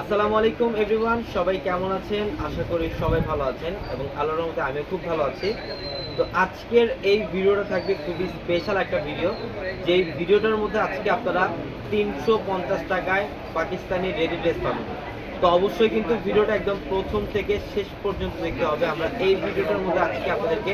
আসসালামু আলাইকুম এভরিওয়ান সবাই কেমন আছেন? আশা করি সবাই ভালো আছেন এবং আলোর মধ্যে আমি খুব ভালো আছি। তো আজকের এই ভিডিওটা থাকবে খুবই স্পেশাল একটা ভিডিও যেই ভিডিওটার মধ্যে আজকে আপনারা তিনশো পঞ্চাশ টাকায় পাকিস্তানি রেডি ড্রেস পাবেন। তো অবশ্যই কিন্তু ভিডিওটা একদম প্রথম থেকে শেষ পর্যন্ত দেখতে হবে। আমরা এই ভিডিওটার মধ্যে আজকে আপনাদেরকে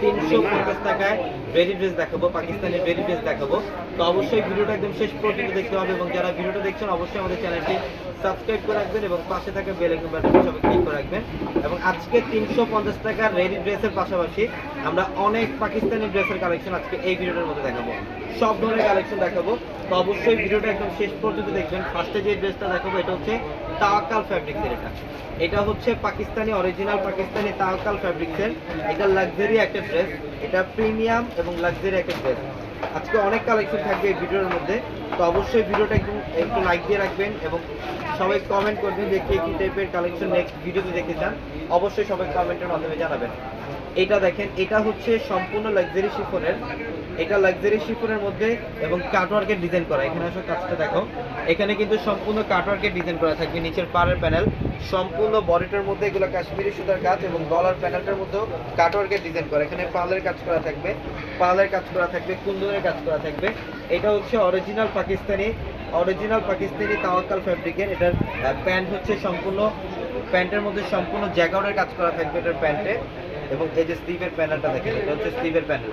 তিনশো পঞ্চাশ টাকায় রেডি ড্রেস দেখাবো, পাকিস্তানি রেডি ড্রেস দেখাবো। তো অবশ্যই ভিডিওটা একদম শেষ পর্যন্ত দেখতে হবে এবং যারা ভিডিওটা দেখছেন, অবশ্যই আমাদের চ্যানেলটি সাবস্ক্রাইব করে রাখবেন এবং পাশে থাকা বেল আইকন বাটন সবাই ক্লিক করে রাখবেন। এবং আজকে তিনশো পঞ্চাশ টাকার রেডি ড্রেসের পাশাপাশি আমরা অনেক পাকিস্তানি ড্রেসের কালেকশন আজকে এই ভিডিওটার মধ্যে দেখাবো। সব ধরনের কালেকশন দেখাবো। তো অবশ্যই ভিডিওটা একদম শেষ পর্যন্ত দেখবেন। ফার্স্টে যে ড্রেসটা দেখাবো, এটা হচ্ছে তাওয়াক্কাল ফ্যাব্রিক্সের এটা। এটা হচ্ছে পাকিস্তানি অরিজিনাল পাকিস্তানি তাওয়াক্কাল ফ্যাব্রিক্সের এটা লাক্সারি একটা ড্রেস এটা প্রিমিয়াম এবং লাক্সারি একটা ড্রেস আজকে অনেক কালেকশন থাকবে এই ভিডিওর মধ্যে। তো অবশ্যই ভিডিওটা একটু একটু লাইক দিয়ে রাখবেন এবং সবাই কমেন্ট করবেন যে কে কী টাইপের কালেকশন নেক্সট ভিডিওতে দেখতে চান। অবশ্যই সবাই কমেন্টের মাধ্যমে জানাবেন। এটা দেখেন, এটা হচ্ছে সম্পূর্ণ লাক্সারি শিফনের এটা লাক্সারি শিফনের মধ্যে এবং কাটওয়ার্কের ডিজাইন করা। এখানে আসলে কাজটা দেখো। এখানে কিন্তু সম্পূর্ণ কাটওয়ার্কের ডিজাইন করা থাকবে নিচের পাড়ের প্যানেল সম্পূর্ণ বডিটার মধ্যে এগুলো কাশ্মীরি সুতার কাজ এবং গলার প্যানেলটার মধ্যেও কাটওয়ার্কের ডিজাইন করা। এখানে পালের কাজ করা থাকবে। পালের কাজ করা থাকবে, কুন্দনের কাজ করা থাকবে। এটা হচ্ছে অরিজিনাল পাকিস্তানি অরিজিনাল পাকিস্তানি তাওয়াক্কাল ফ্যাব্রিকের এটার প্যান্ট হচ্ছে সম্পূর্ণ প্যান্টের মধ্যে সম্পূর্ণ জ্যাকাউটের কাজ করা থাকবে এটার প্যান্টে এবং এই যে স্লিভের প্যানেলটা দেখেন, এটা হচ্ছে স্লিভের প্যানেল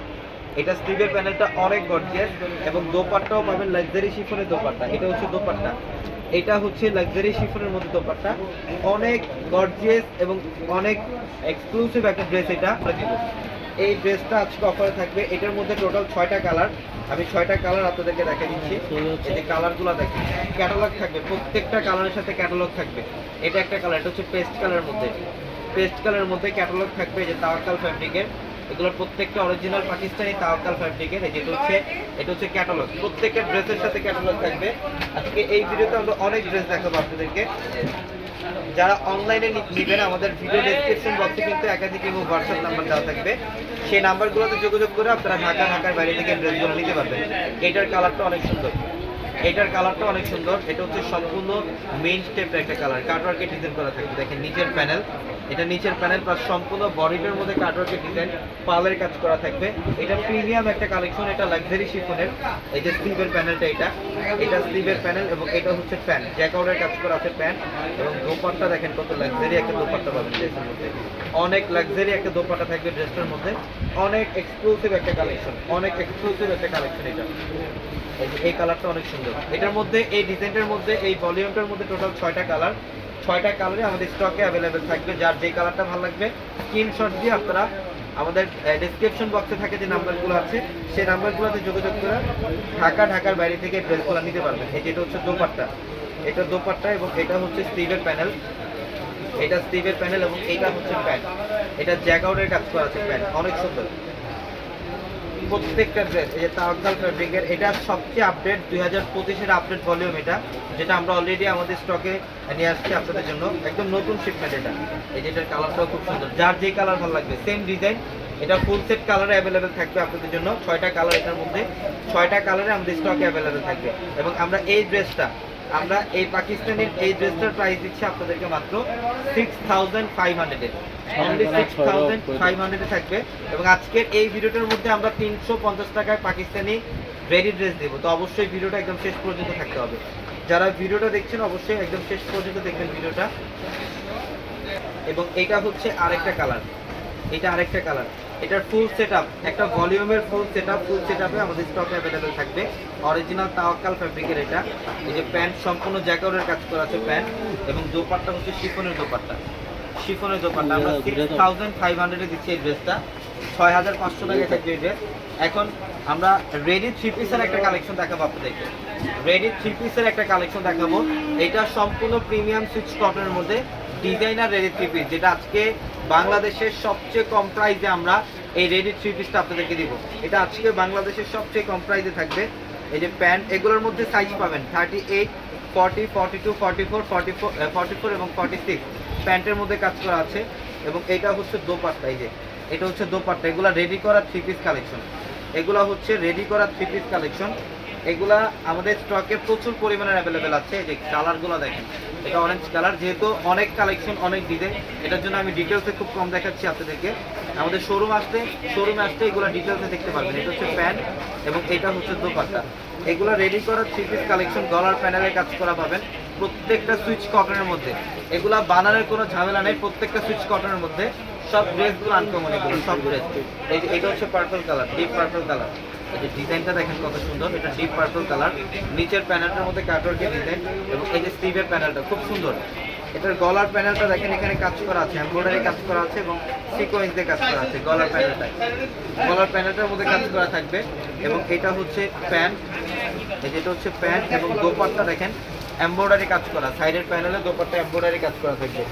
এটা স্লিভের প্যানেলটা অনেক গর্জিয়াস এবং দোপাট্টাও পাবেন লাক্সারি শিফনের দোপাট্টা। এটা হচ্ছে দোপাট্টা। এটা হচ্ছে লাক্সারি শিফনের মধ্যে দোপাট্টা। অনেক গর্জিয়াস এবং অনেক এক্সক্লুসিভ একটা ড্রেস এটা। এই ড্রেসটা আজকে অফারে থাকবে। এটার মধ্যে টোটাল ছয়টা কালার আমি ছয়টা কালার আপনাদেরকে দেখা দিচ্ছি। এই যে কালারগুলো দেখেন ক্যাটালগ থাকবে প্রত্যেকটা কালারের সাথে ক্যাটালগ থাকবে। এটা একটা কালার এটা হচ্ছে পেস্ট কালারের মধ্যে। পেস্ট কালারের মধ্যে ক্যাটালগ থাকবে যে তাওয়াক্কাল ফ্যাব্রিকের এগুলোর প্রত্যেকটা অরিজিনাল পাকিস্তানি তাওয়াক্কাল ফ্যাব্রিকের যেটা হচ্ছে, এটা হচ্ছে ক্যাটালগ প্রত্যেকটা ড্রেসের সাথে ক্যাটালগ থাকবে। আজকে এই ভিডিওতে আমরা অনেক ড্রেস দেখাবো আপনাদেরকে। যারা অনলাইনে নেবেন, আমাদের ভিডিও ডেসক্রিপশন বক্সে কিন্তু একাধিক এবং হোয়াটসঅ্যাপ নাম্বার দেওয়া থাকবে। সেই নাম্বারগুলোতে যোগাযোগ করে আপনারা ঢাকা, ঢাকার বাইরে থেকে ড্রেসগুলো নিতে পারবেন। এটার কালারটা অনেক সুন্দর। এটার কালারটা অনেক সুন্দর। এটা হচ্ছে সম্পূর্ণ মেইন স্টেপের একটা কালার কাটওয়ার্কে ডিজাইন করা থাকবে। দেখেন নিচের প্যানেল এটা নিচের প্যানেল প্লাস সম্পূর্ণ বডিটার মধ্যে কাটওয়ার্কে ডিজাইন পালের কাজ করা থাকবে। এটা প্রিমিয়াম একটা কালেকশন এটা লাক্সারি শিফনের এই যে স্লিভের প্যানেলটা এটা। এটা স্লিভের প্যানেল এবং এটা হচ্ছে প্যান্ট জ্যাকআউটের কাজ করা আছে প্যান্ট এবং দোপাট্টা দেখেন কত লাক্সারি একটা দোপাট্টা পাবেন ড্রেসের মধ্যে। অনেক লাক্সারি একটা দোপাট্টা থাকবে ড্রেসটার মধ্যে। অনেক এক্সক্লুসিভ একটা কালেকশন অনেক এক্সক্লুসিভ একটা কালেকশন এটা। এই কালারটা অনেক সুন্দর। এটার মধ্যে, এই ডিজাইনটার মধ্যে, এই ভলিউমটার মধ্যে টোটাল ছয়টা কালার ছয়টা কালারে আমাদের স্টকে অ্যাভেলেবেল থাকবে। যার যে কালারটা ভালো লাগবে স্ক্রিনশট দিয়ে আপনারা আমাদের ডিসক্রিপশন বক্সে থাকে যে নাম্বারগুলো আছে, সেই নাম্বারগুলোতে যোগাযোগ করে ঢাকা, ঢাকার বাইরে থেকে ড্রেসগুলো নিতে পারবেন। এই যেটা হচ্ছে দোপাট্টা। এটা দোপাট্টা এবং এটা হচ্ছে স্টিভের প্যানেল এটা স্টিভের প্যানেল এবং এইটা হচ্ছে প্যান্ট এটা জ্যাকআউটের কাজ করা আছে প্যান্ট অনেক সুন্দর। প্রত্যেকটা ড্রেস এই যে তাওয়াক্কাল ফ্যাব্রিকের এটা সবচেয়ে আপডেট দুই হাজার পঁচিশের আপডেট ভলিউম এটা, যেটা আমরা অলরেডি আমাদের স্টকে নিয়ে আসছি আপনাদের জন্য। একদম নতুন শিপমেন্ট এটা। এই যে এটার কালারটাও খুব সুন্দর। যার যে কালার ভালো লাগবে সেম ডিজাইন এটা ফুল সেট কালারে অ্যাভেলেবেল থাকবে আপনাদের জন্য। ছয়টা কালার এটার মধ্যে, ছয়টা কালারে আমাদের স্টকে অ্যাভেলেবেল থাকবে। এবং আমরা এই ড্রেসটা আমরা এই পাকিস্তানের এই ড্রেসটার প্রাইস দিচ্ছি আপনাদেরকে মাত্র সিক্স থাউজেন্ড ফাইভ হান্ড্রেডে থাকবে। এবং আজকের এই ভিডিওটার মধ্যে আমরা তিনশো পঞ্চাশ টাকায় পাকিস্তানি রেডি ড্রেস দেবো। তো অবশ্যই ভিডিওটা একদম শেষ পর্যন্ত থাকতে হবে। যারা ভিডিওটা দেখছেন, অবশ্যই একদম শেষ পর্যন্ত দেখবেন ভিডিওটা। এবং এটা হচ্ছে আরেকটা কালার এটা আরেকটা কালার এটার ফুল সেট একটা ভলিউমের full set up full set আমাদের স্টকে অ্যাভেলেবেল থাকবে। অরিজিনাল তাওয়াক্কাল ফ্যাব্রিকের এটা। এই যে প্যান্ট সম্পূর্ণ জ্যাকেটের কাজ করা আছে প্যান্ট এবং দোপাট্টা হচ্ছে শিফনের দোপাট্টা। শিফনের দোপাট্টা আমরা সিক্স থাউজেন্ড ফাইভ হান্ড্রেডে দিচ্ছি এই ড্রেসটা ছয় হাজার পাঁচশো টাকায় থাকবে এই ড্রেস এখন আমরা রেডি থ্রি পিসের একটা কালেকশন দেখাবো আপনাদেরকে। রেডি থ্রি পিসের একটা কালেকশন দেখাবো। এটা সম্পূর্ণ প্রিমিয়াম সুইচ কটনের মধ্যে ডিজাইনার রেডি থ্রি পিস যেটা আজকে বাংলাদেশের সবচেয়ে কম প্রাইসে আমরা এই রেডি থ্রি পিসটা আপনাদেরকে দিব। এটা আজকে বাংলাদেশের সবচেয়ে কম প্রাইসে থাকবে। এই যে প্যান্ট এগুলোর মধ্যে সাইজ পাবেন। Thirty eight forty forty two forty four forty four forty four এবং ফর্টি সিক্স প্যান্টের মধ্যে কাজ করা আছে এবং এটা হচ্ছে দোপাট্টা, এই যে, এটা হচ্ছে দোপাট্টা। এগুলো রেডি করা থ্রি পিস কালেকশন এগুলো হচ্ছে রেডি করা থ্রি পিস কালেকশন এগুলা আমাদের স্টকে প্রচুর পরিমাণে অ্যাভেলেবেল আছে যে কালারগুলো দেখেন। এটা অরেঞ্জ কালার যেহেতু অনেক কালেকশন অনেক ডিজাইন এটার জন্য আমি ডিটেলসে খুব কম দেখাচ্ছি আপনাদেরকে। আমাদের শোরুম আসতে শোরুমে আসতে এগুলো ডিটেলসে দেখতে পারবেন। এটা হচ্ছে প্যান্ট এবং এটা হচ্ছে দোপাট্টা। এগুলো রেডি করা থ্রি পিস কালেকশন গলার প্যানেলে কাজ করা পাবেন প্রত্যেকটা সুইচ কটনের মধ্যে। এগুলা বানানোর কোনো ঝামেলা নেই, প্রত্যেকটা সুইচ কটনের মধ্যে। সব ড্রেসগুলো আনকমন এগুলো, সব ড্রেস এটা হচ্ছে purple colour deep purple colour এই ডিজাইনটা দেখেন কত সুন্দর। এটা ডিপ পার্পল কালার নিচের প্যানেলটার মধ্যে কাটওয়ার্কের ডিজাইন এবং এই যে স্লিভের প্যানেলটা খুব সুন্দর। এটার গলার প্যানেলটা দেখেন, এখানে কাজ করা আছে এমব্রয়ডারি কাজ করা আছে এবং সিকোয়েন্স দিয়ে কাজ করা আছে গলার প্যানেলটা গলার প্যানেলটার মধ্যে কাজ করা থাকবে এবং এটা হচ্ছে প্যান্ট। যেটা হচ্ছে প্যান্ট এবং দোপাট্টা দেখেন এমব্রয়ডারি কাজ করা। সাইডের প্যানেলে দোপাট্টা এমব্রয়ডারি কাজ করা থাকবে।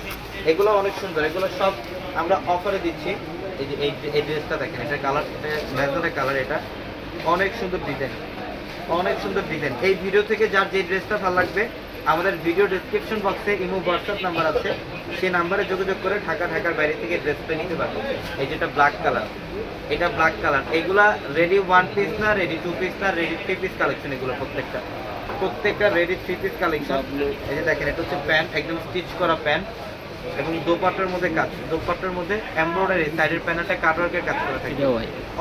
এগুলো অনেক সুন্দর। এগুলো সব আমরা অফারে দিচ্ছি। এই যে এই ড্রেসটা দেখেন, এটা কালার এটা ম্যাজেন্টা কালার এটা। অনেক সুন্দর ডিজাইন অনেক সুন্দর ডিজাইন এই ভিডিও থেকে যার যে ড্রেসটা ভালো লাগবে আমাদের ভিডিও ডেসক্রিপশন বক্সে ইমো হোয়াটসঅ্যাপ নাম্বার আছে সেই নাম্বারে যোগাযোগ করে ঢাকা ঢাকার বাইরে থেকে ড্রেসটা নিতে পারবে। এই যেটা ব্ল্যাক কালার এটা ব্ল্যাক কালার এগুলা রেডি ওয়ান পিস না রেডি টু পিস না রেডি থ্রি পিস কালেকশন এগুলো প্রত্যেকটা। প্রত্যেকটা রেডি থ্রি পিস কালেকশন এই যে দেখেন এটা হচ্ছে প্যান্ট একদম স্টিচ করা প্যান্ট এবং দোপাট্টার মধ্যে কাজ দোপাট্টার মধ্যে এমব্রয়ডারি সাইডের প্যানেলটা কাটওয়ার্কের কাজ করা থাকে।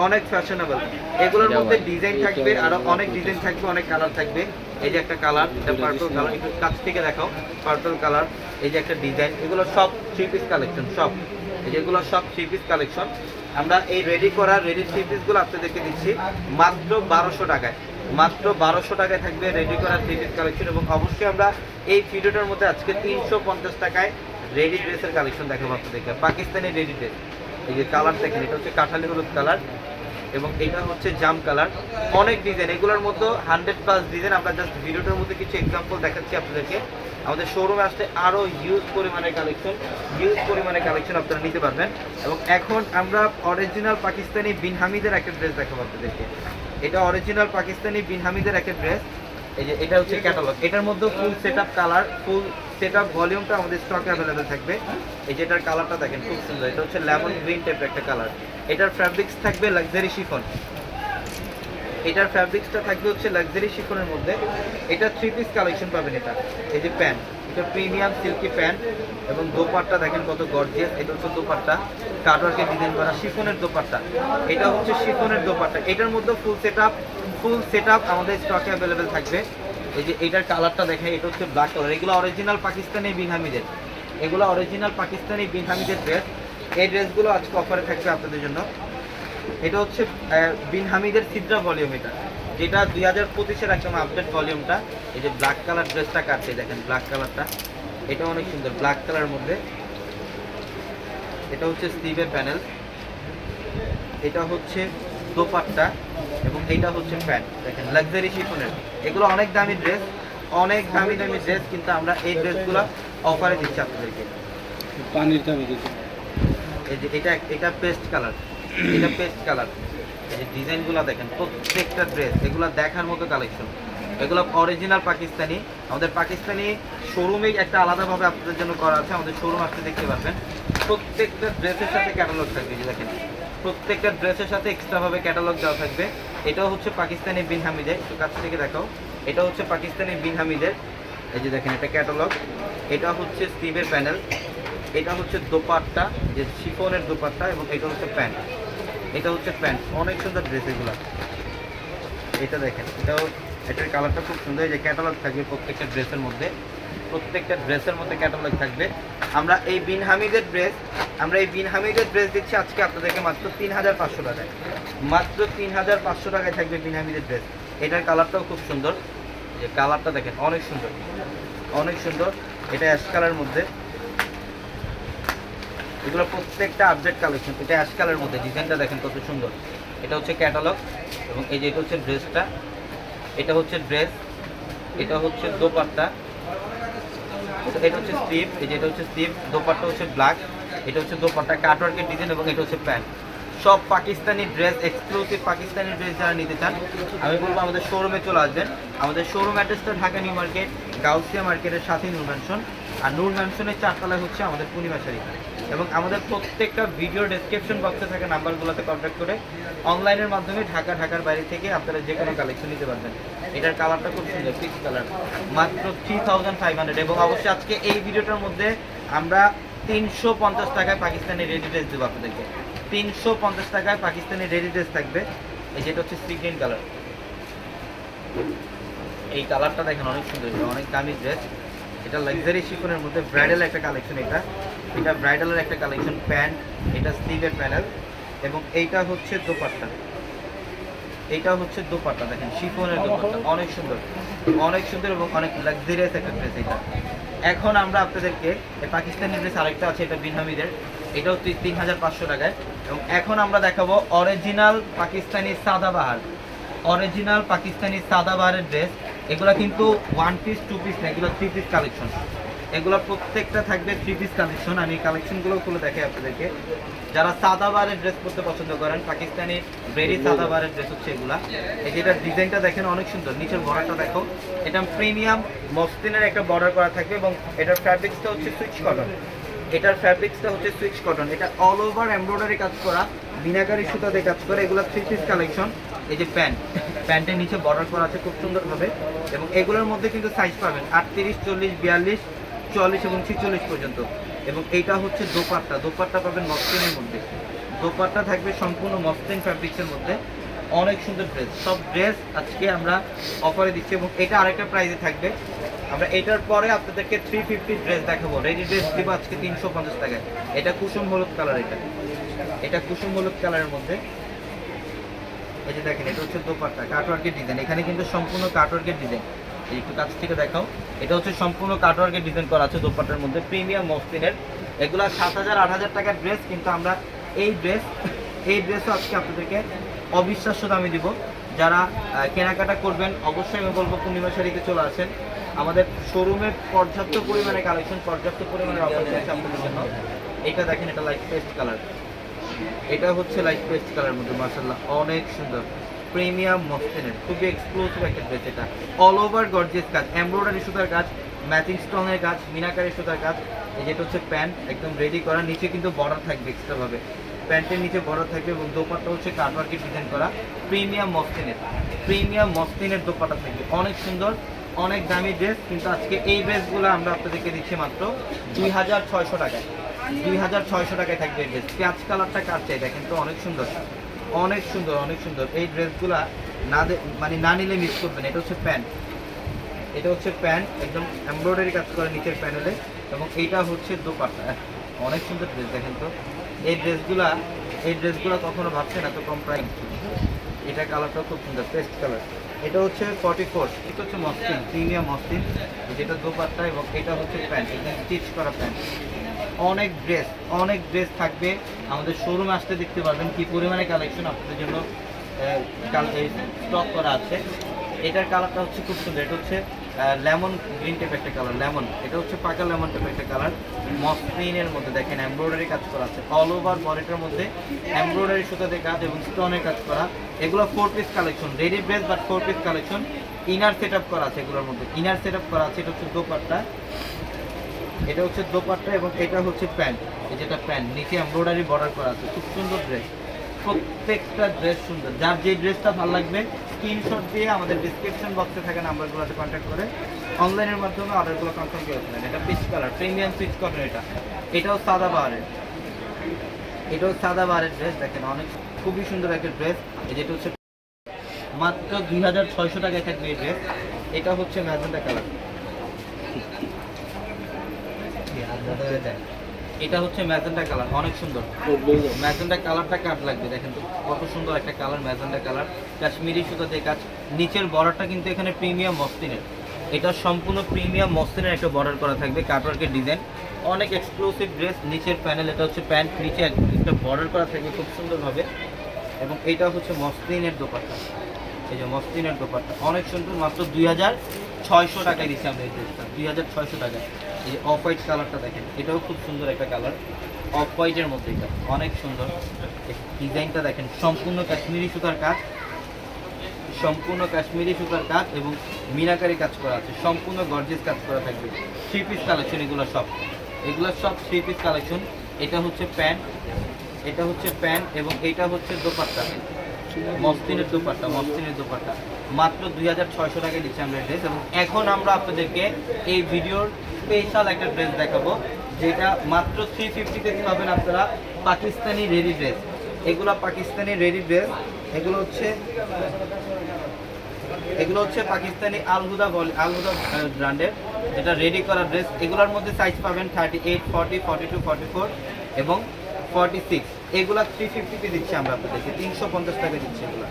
অনেক ফ্যাশনেবল এগুলোর মধ্যে ডিজাইন থাকবে আরও অনেক ডিজাইন থাকবে অনেক কালার থাকবে। এই যে একটা কালার এটা পার্পল কালার একটু কাছ থেকে দেখাও। পার্পল কালার এই যে একটা ডিজাইন এগুলো সব থ্রি পিস কালেকশন সব। এই যেগুলো সব থ্রি পিস কালেকশন আমরা এই রেডি করা রেডি থ্রি পিসগুলো আপনাদেরকে দিচ্ছি মাত্র বারোশো টাকায়। মাত্র বারোশো টাকায় থাকবে রেডি করা থ্রি পিস কালেকশন এবং অবশ্যই আমরা এই ভিডিওটার মধ্যে আজকে তিনশো পঞ্চাশ টাকায় রেডি ড্রেসের কালেকশন দেখাবো আপনাদেরকে। পাকিস্তানি রেডি ড্রেস এই যে কালার দেখেন, এটা হচ্ছে কাঁঠালি হলুদ কালার এবং এটা হচ্ছে জাম কালার অনেক ডিজাইন এগুলোর মধ্যে হান্ড্রেড প্লাস ডিজাইন আমরা জাস্ট ভিডিওটার মধ্যে কিছু এক্সাম্পল দেখাচ্ছি আপনাদেরকে। আমাদের শোরুমে আসতে আরও হিউজ পরিমাণে কালেকশন হিউজ পরিমাণে কালেকশন আপনারা নিতে পারবেন। এবং এখন আমরা অরিজিনাল পাকিস্তানি বিন হামিদের একটা ড্রেস দেখাবো আপনাদেরকে। এটা অরিজিনাল পাকিস্তানি বিন হামিদের একটা ড্রেস এই যে এটা হচ্ছে ক্যাটালগ এটার মধ্যে full set up colour full set up ভলিউমটা আমাদের স্টকে অ্যাভেলেবেল থাকবে। এই যে এটার কালারটা দেখেন, খুব সুন্দর। এটা হচ্ছে লেমন গ্রিন টাইপের একটা কালার এটার ফ্যাব্রিক্স থাকবে লাক্সারি শিফন এটার ফ্যাব্রিক্সটা থাকবে হচ্ছে লাক্সারি শিফনের মধ্যে। এটা থ্রি পিস কালেকশন পাবেন এটা। এই যে প্যান্ট এটা প্রিমিয়াম সিল্কি প্যান্ট এবং দোপাট্টা দেখেন কত গর্জিয়াস, এটা হচ্ছে দোপাট্টা। কাটওয়ার্কের ডিজাইন করা শিফনের দোপাট্টা। এটা হচ্ছে শিফনের দোপাট্টা। এটার মধ্যে ফুল সেট ফুল সেট আমাদের স্টকে অ্যাভেলেবেল থাকবে। এই যে এটার কালারটা দেখেন, এটা হচ্ছে ব্ল্যাক কালার এগুলো অরিজিনাল পাকিস্তানি বিনহামিদের এগুলো অরিজিনাল পাকিস্তানি বিনহামিদের ড্রেস এই ড্রেসগুলো আজকে অফারে থাকবে আপনাদের জন্য। এটা হচ্ছে বিনহামিদের সিদ্রা ভলিউম এটা। যেটা দুই হাজার পঁচিশের একদম আপডেট ভলিউমটা এই যে ব্ল্যাক কালার ড্রেসটা কাটছে দেখেন ব্ল্যাক কালারটা এটা অনেক সুন্দর ব্ল্যাক কালার মধ্যে। এটা হচ্ছে স্টিভের প্যানেল এটা হচ্ছে দোপাট্টা এবং এটা হচ্ছে প্যান্ট দেখেন লাক্সারি শিফনের এগুলো অনেক দামি ড্রেস অনেক দামি দামি ড্রেস কিন্তু আমরা এই ড্রেসগুলো অফারে দিচ্ছি আপনাদেরকে। পানির দামে দিতে এই যে এটা এটা পেস্ট কালার এটা পেস্ট কালার এই ডিজাইনগুলো দেখেন, প্রত্যেকটা ড্রেস এগুলো দেখার মতো কালেকশন এগুলো অরিজিনাল পাকিস্তানি। আমাদের পাকিস্তানি শোরুমে একটা আলাদাভাবে আপনাদের জন্য করা আছে। আমাদের শোরুম আসতে দেখতে পারবেন। প্রত্যেকটা ড্রেসের সাথে ক্যাটালগ থাকবে যে দেখেন। প্রত্যেকটা ড্রেসের সাথে এক্সট্রাভাবে ক্যাটালগ দেওয়া থাকবে। এটাও হচ্ছে পাকিস্তানি বিন হামিদের। একটু কাছ থেকে দেখাও। এটা হচ্ছে পাকিস্তানি বিন হামিদের। এই যে দেখেন, এটা ক্যাটালগ এটা হচ্ছে স্টিভের প্যানেল এটা হচ্ছে দোপাট্টা যে শিফনের দোপাট্টা এবং এটা হচ্ছে প্যান্ট এটা হচ্ছে প্যান্ট। অনেক সুন্দর ড্রেস এগুলো। এটা দেখেন, এটাও এটার কালারটা খুব সুন্দর। যে ক্যাটালগ থাকবে প্রত্যেকটা ড্রেসের মধ্যে। প্রত্যেকটা ড্রেসের মধ্যে ক্যাটালগ থাকবে। আমরা এই বিন হামিদের ড্রেস আমরা এই বিন হামিদের ড্রেস দিচ্ছি আজকে আপনাদেরকে মাত্র তিন হাজার পাঁচশো টাকায়। মাত্র তিন হাজার পাঁচশো টাকায় থাকবে বিন হামিদের ড্রেস এটার কালারটাও খুব সুন্দর। যে কালারটা দেখেন, অনেক সুন্দর। অনেক সুন্দর। এটা অ্যাশ কালার মধ্যে। এগুলো প্রত্যেকটা আপডেট কালেকশন এটা অ্যাশ কালারের মধ্যে ডিজাইনটা দেখেন কত সুন্দর। এটা হচ্ছে ক্যাটালগ এবং এই যে এটা হচ্ছে ড্রেসটা এটা হচ্ছে ড্রেস এটা হচ্ছে দোপাট্টা, এটা হচ্ছে স্লিপ এই যে এটা হচ্ছে স্লিপ দোপাট্টা হচ্ছে ব্ল্যাক এটা হচ্ছে দোপাট্টা কাটওয়ার্কের ডিজাইন এবং এটা হচ্ছে প্যান্ট সব Pakistani dress exclusive Pakistani dress যারা নিতে চান, আমি বলব আমাদের শোরুমে চলে আসবেন। আমাদের শোরুম অ্যাড্রেসটা ঢাকা নিউ মার্কেট, গাউসিয়া মার্কেটের সাথে ম্যানশন আর নূর ম্যানশনের চারতলায় হচ্ছে আমাদের পূর্ণিমা শাড়ি এবং আমাদের প্রত্যেকটা ভিডিও ডেসক্রিপশন বক্সে থাকা নাম্বারগুলোতে কন্ট্যাক্ট করে অনলাইনের মাধ্যমে ঢাকা, ঢাকার বাইরে থেকে আপনারা যে কোনো কালেকশন নিতে পারবেন। এটার কালারটা খুব সুন্দর পিচ কালার মাত্র থ্রি থাউজেন্ড ফাইভ হান্ড্রেড এবং অবশ্যই আজকে এই ভিডিওটার মধ্যে আমরা তিনশো পঞ্চাশ টাকায় পাকিস্তানি রেডি ড্রেস দেবো আপনাদেরকে। তিনশো পঞ্চাশ টাকায় পাকিস্তানি রেডি ড্রেস থাকবে। এই যেটা হচ্ছে সি গ্রিন কালার এই কালারটা দেখেন অনেক সুন্দর, অনেক দামি ড্রেস এটা লাক্সারি শিফনের মধ্যে ব্রাইডাল একটা কালেকশন এটা। এটা ব্রাইডালের একটা কালেকশন প্যান্ট এটা স্লিভের প্যানেল এবং এইটা হচ্ছে দোপাট্টা। এইটা হচ্ছে দোপাট্টা দেখেন শিফনের দোপাট্টা অনেক সুন্দর। অনেক সুন্দর এবং অনেক লাক্সারিয়াস একটা ড্রেস এটা। এখন আমরা আপনাদেরকে পাকিস্তানি ড্রেস আরেকটা আছে এটা বিনহামিদের এটাও তিন তিন হাজার পাঁচশো টাকায় এবং এখন আমরা দেখাবো অরিজিনাল পাকিস্তানি সাদাবাহার অরিজিনাল পাকিস্তানি সাদাবাহারের ড্রেস এগুলো কিন্তু ওয়ান পিস টু পিস না, এগুলো থ্রি পিস কালেকশন এগুলো প্রত্যেকটা থাকবে থ্রি পিস কালেকশন আমি কালেকশনগুলো খুলে দেখাই আপনাদেরকে। যারা সাদাবাহারের ড্রেস পরতে পছন্দ করেন, পাকিস্তানি রেডি সাদাবাহারের ড্রেস হচ্ছে এগুলা। এই যেটা ডিজাইনটা দেখেন অনেক সুন্দর, নিচের বর্ডারটা দেখো। এটা প্রিমিয়াম মসলিনের একটা বর্ডার করা থাকবে এবং এটার ফ্যাব্রিক্সটা হচ্ছে সুইচ কটন এটার ফ্যাব্রিক্সটা হচ্ছে সুইচ কটন এটা অল ওভার এমব্রয়ডারি কাজ করা, বিনাকারি সুতাতে কাজ করা, এগুলো থ্রি পিস কালেকশন এই যে প্যান্ট, প্যান্টের নিচে বর্ডার করা আছে খুব সুন্দরভাবে এবং এগুলোর মধ্যে কিন্তু সাইজ পাবেন আটত্রিশ, চল্লিশ, বিয়াল্লিশ চুয়াল্লিশ এবং ছিচল্লিশ পর্যন্ত। এবং এইটা হচ্ছে দোপাট্টা দোপাট্টা পাবেন মসলিনের মধ্যে। দোপাট্টা থাকবে সম্পূর্ণ মসলিন ফ্যাব্রিক্সের মধ্যে। অনেক সুন্দর ড্রেস সব ড্রেস আজকে আমরা অফারে দিচ্ছি এবং এটা আরেকটা প্রাইসে থাকবে। আমরা এটার পরে আপনাদেরকে থ্রি ফিফটি ড্রেস দেখাবো। রেডি ড্রেস দিব আজকে তিনশো পঞ্চাশ টাকায়। এটা কুসুম হলুদ কালার এটা। এটা কুসুম হলুদ কালারের মধ্যে। এই যে দেখেন, এটা হচ্ছে দোপাট্টা, কাটওয়ার্কের ডিজাইন এখানে কিন্তু সম্পূর্ণ কাটওয়ার্কের ডিজাইন এই একটু কাছ থেকে দেখাও। এটা হচ্ছে সম্পূর্ণ কাটওয়ার্কের ডিজাইন করা আছে দোপাট্টার মধ্যে প্রিমিয়াম মসলিনের এগুলা সাত হাজার, আট হাজার টাকার ড্রেস কিন্তু আমরা এই ড্রেস এই ড্রেসও আজকে আপনাদেরকে অবিশ্বাস্য দামে দিব। যারা কেনাকাটা করবেন, অবশ্যই আমি বলব পূর্ণিমা শাড়িতে চলে আসেন। আমাদের শোরুমে পর্যাপ্ত পরিমাণে কালেকশন পর্যাপ্ত পরিমাণে অফার চলছে আপনাদের জন্য। এটা দেখেন, এটা লাইট পেস্ট কালার এটা হচ্ছে লাইট পেস্ট কালার মধ্যে মার্শাল্লাহ অনেক সুন্দর। প্রিমিয়াম মসলিনের খুবই এক্সক্লুসিভ একটা ড্রেস এটা। অল ওভার গর্জিয়াস কাজ এমব্রয়ডারি সুতার কাজ ম্যাচিং স্টোনের কাজ, মিনাকারি সুতার কাজ। যেটা হচ্ছে প্যান্ট একদম রেডি করা, নিচে কিন্তু বর্ডার থাকবে এক্সট্রা ভাবে প্যান্টের নিচে বর্ডার থাকবে এবং দোপাট্টা হচ্ছে কাটওয়ার্কের ডিজাইন করা প্রিমিয়াম মসলিনের প্রিমিয়াম মসলিনের দোপাট্টা থাকবে। অনেক সুন্দর, অনেক দামি ড্রেস কিন্তু আজকে এই ড্রেসগুলো আমরা আপনাদেরকে দিচ্ছি মাত্র দুই হাজার ছয়শো টাকায়। দুই হাজার ছয়শো টাকায় থাকবে এই ড্রেস পেঁয়াজ কালারটা কার চাই দেখেন তো? অনেক সুন্দর। অনেক সুন্দর অনেক সুন্দর। এই ড্রেসগুলা না মানে না নিলে মিস করবেন এটা হচ্ছে প্যান্ট এটা হচ্ছে প্যান্ট একদম এমব্রয়ডারি কাজ করে নিচের প্যানেলে এবং এইটা হচ্ছে দোপাট্টা। অনেক সুন্দর ড্রেস দেখেন তো। এই ড্রেসগুলা এই ড্রেসগুলো কখনো ভাবছেন এত কম প্রাইস এটা কালারটা খুব সুন্দর, পেস্ট কালার। এটা হচ্ছে ফর্টি ফোর এটা হচ্ছে মসলিন প্রিমিয়াম মসলিন যেটা দোপাট্টা এবং এটা হচ্ছে প্যান্ট এটা স্টিচ করা প্যান্ট অনেক ড্রেস অনেক ড্রেস থাকবে। আমাদের শোরুমে আসতে দেখতে পারবেন কি পরিমাণে কালেকশন আপনাদের জন্য স্টক করা আছে। এটার কালারটা হচ্ছে খুব সুন্দর, এটা হচ্ছে লেমন গ্রিন টাইপ একটা কালার লেমন এটা হচ্ছে পাকা লেমন টাইপ একটা কালার মসলিনের মধ্যে দেখেন এমব্রয়ডারি কাজ করা আছে। অল ওভার বডিটার মধ্যে এমব্রয়ডারি সুতাতে কাজ এবং স্টোনের কাজ করা। এগুলো four piece collection ready dress but four piece collection inner set করা আছে এগুলোর মধ্যে। ইনার সেট করা আছে, এটা হচ্ছে দোপাট্টা। এটা হচ্ছে দোপাট্টা এবং এটা হচ্ছে প্যান্ট। এই যেটা প্যান্ট, নিচে এমব্রয়ডারি বর্ডার করা আছে। খুব সুন্দর ড্রেস প্রত্যেকটা ড্রেস সুন্দর। যার যে ড্রেসটা ভালো লাগবে স্ক্রিনশট দিয়ে আমাদের ডিসক্রিপশন বক্সে থাকা নাম্বারগুলোতে কন্ট্যাক্ট করে অনলাইনের মাধ্যমে অর্ডারগুলো কনফার্ম করে ফেলেন। এটা peach colour premium peach cotton এটা। এটাও সাদা বাহারের। এটাও সাদা বাহারের ড্রেস দেখেন, অনেক খুবই সুন্দর একটা ড্রেস যেটা হচ্ছে মাত্র দুই হাজার ছয়শো থাকবে এই ড্রেস এটা হচ্ছে ম্যাজেন্টা কালার এটা হচ্ছে ম্যাজেন্টা কালার অনেক সুন্দর। ম্যাজেন্টা কালারটা কাট লাগবে দেখেন তো? কত সুন্দর একটা কালার ম্যাজেন্টা কালার। কাশ্মীরি সুতো দিয়ে কাজ। নিচের বর্ডারটা কিন্তু এখানে প্রিমিয়াম মসলিনের। এটা সম্পূর্ণ প্রিমিয়াম মসলিনের একটা বর্ডার করা থাকবে কাটওয়ার্কের ডিজাইন। অনেক এক্সক্লুসিভ ড্রেস নিচের প্যানেল এটা হচ্ছে প্যান্ট নিচে একটা বর্ডার করা থাকবে খুব সুন্দরভাবে। এবং এটা হচ্ছে মসলিনের দোপাট্টা। এই যে মসলিনের দোপাট্টা অনেক সুন্দর মাত্র দুই হাজার ছয়শো টাকায় দিচ্ছি আমরা এই ড্রেসটা। দুই হাজার ছয়শো টাকায় এই অফ হোয়াইট কালারটা দেখেন, এটাও খুব সুন্দর একটা কালার অফ হোয়াইটের মধ্যে এটা, অনেক সুন্দর। ডিজাইনটা দেখেন, সম্পূর্ণ কাশ্মীরি সুতার কাজ। সম্পূর্ণ কাশ্মীরি সুতার কাজ এবং মিনাকারি কাজ করা আছে। সম্পূর্ণ গর্জেস কাজ করা থাকবে। থ্রি পিস কালেকশন এগুলো সব। এগুলো সব থ্রি পিস কালেকশন এটা হচ্ছে প্যান্ট, এটা হচ্ছে প্যান্ট এবং এটা হচ্ছে দোপাট্টা। মসলিনের দোপাট্টা মসলিনের দোপাট্টা। মাত্র দুই হাজার ছয়শো টাকায় দিচ্ছি আমরা ড্রেস এবং এখন আমরা আপনাদেরকে এই ভিডিওর স্পেশাল একটা ড্রেস দেখাবো, যেটা মাত্র থ্রি ফিফটিতে পাবেন আপনারা পাকিস্তানি রেডি ড্রেস এগুলো পাকিস্তানি রেডি ড্রেস এগুলো হচ্ছে এগুলো হচ্ছে পাকিস্তানি আলহুদা আলহুদা ব্র্যান্ডের যেটা রেডি করা ড্রেস এগুলোর মধ্যে সাইজ পাবেন thirty eight forty forty two forty four এবং ফর্টি সিক্স এগুলা থ্রি ফিফটিতে দিচ্ছি আমরা আপনাদেরকে, তিনশো পঞ্চাশ টাকা দিচ্ছি এগুলা।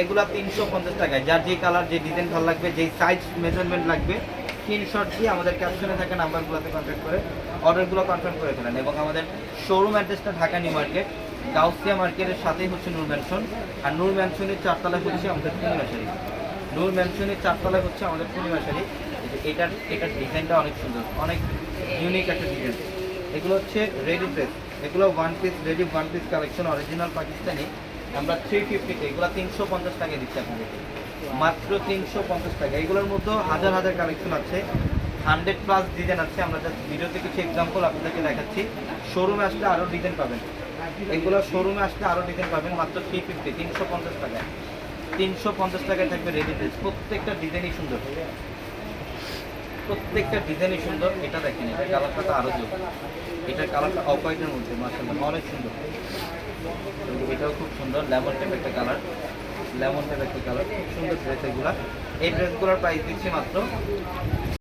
এগুলা তিনশো পঞ্চাশ টাকায়, যার যে কালার যে ডিজাইন ভালো লাগবে, যেই সাইজ মেজারমেন্ট লাগবে স্ক্রিনশট দিয়ে আমাদের ক্যাপশনে থাকা নাম্বারগুলোতে কন্ট্যাক্ট করে অর্ডারগুলো কনফার্ম করে ফেলেন। এবং আমাদের শোরুম অ্যাড্রেসটা ঢাকা নিউ মার্কেট গাউসিয়া মার্কেটের সাথেই হচ্ছে নূর ম্যানশন আর নূর ম্যানশনের চারতলায় হচ্ছে আমাদের পূর্ণিমাশারি নূর ম্যানশনের চারতলায় হচ্ছে আমাদের পূর্ণিমাশারি এই যে এটার এটার ডিজাইনটা অনেক সুন্দর, অনেক ইউনিক একটা ডিজাইন এগুলো হচ্ছে রেডি ড্রেস এগুলো one piece ready one piece collection original Pakistani আমরা থ্রি ফিফটিতে এগুলো তিনশো পঞ্চাশ টাকায় দিচ্ছি আপনাদেরকে। মাত্র তিনশো পঞ্চাশ টাকা। এগুলোর মধ্যেও হাজার হাজার কালেকশন আছে। হান্ড্রেড প্লাস ডিজাইন আছে। আমরা জাস্ট ভিডিওতে কিছু এক্সাম্পল আপনাদেরকে দেখাচ্ছি। শোরুমে আসলে আরও ডিজাইন পাবেন। এগুলো শোরুমে আসলে আরও ডিজাইন পাবেন। মাত্র থ্রি ফিফটি তিনশো পঞ্চাশ টাকায়। তিনশো পঞ্চাশ টাকায় থাকবে রেডি ড্রেস প্রত্যেকটা ডিজাইনই সুন্দর। প্রত্যেকটা ডিজাইনই সুন্দর, এটা দেখেন, এটা কালারটা তো আরও জোর। এটার কালারটা অফ হোয়াইটের মধ্যে মার্শাল্লাহ অনেক সুন্দর। এটাও খুব সুন্দর লেমন টাইপ একটা কালার লেমন টাইপ একটা কালার খুব সুন্দর ড্রেস এগুলা। এই ড্রেসগুলোর প্রাইস দিচ্ছি মাত্র